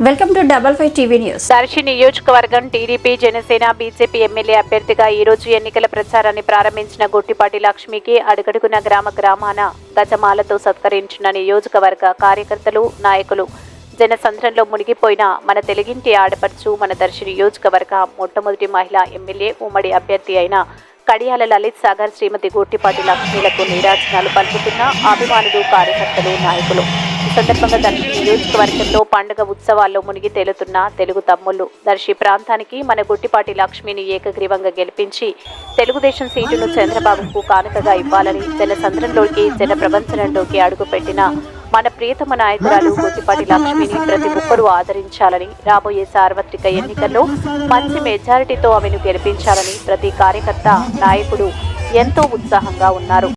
Welcome to double five TV news. Darsi నియోజకవర్గం TDP Janasena BJP MLA అభ్యర్థిగా ఈ రోజు ఎన్నికల ప్రచారాన్ని ప్రారంభించిన గుట్టిపాటి లక్ష్మికి అడుగడుగున గ్రామ గ్రామాన గజమాలతో సత్కరించిన నియోజకవర్గ కార్యకర్తలు నాయకులు. జనసంద్రంలో మునిగిపోయిన మన తెలుగింటి ఆడపడుచు మన దర్శి నియోజకవర్గ మొట్టమొదటి మహిళా ఎమ్మెల్యే ఉమ్మడి అభ్యర్థి అయిన కడియాల లలిత్ సాగర్ శ్రీమతి గోటిపాటి లక్ష్మీలకు నీరాజనాలు పలుకుతున్న అభిమానులు కార్యకర్తలు నాయకులు. ఈ సందర్భంగా దర్శి నియోజకవర్గంలో పండుగ ఉత్సవాల్లో మునిగి తేలుతున్న తెలుగు తమ్ముళ్ళు. దర్శి ప్రాంతానికి మన గుట్టిపాటి లక్ష్మిని ఏకగ్రీవంగా గెలిపించి తెలుగుదేశం సీటును చంద్రబాబుకు కానుకగా ఇవ్వాలని జనసంద్రంలోకి జన ప్రపంచంలోకి అడుగుపెట్టిన మన ప్రియతమ నాయకురాలు గుట్టిపాటి లక్ష్మిని ప్రతి ఒక్కరూ ఆదరించాలని రాబోయే సార్వత్రిక ఎన్నికల్లో మంచి మెజారిటీతో ఆమెను గెలిపించాలని ప్రతి కార్యకర్త నాయకుడు ఎంతో ఉత్సాహంగా ఉన్నారు.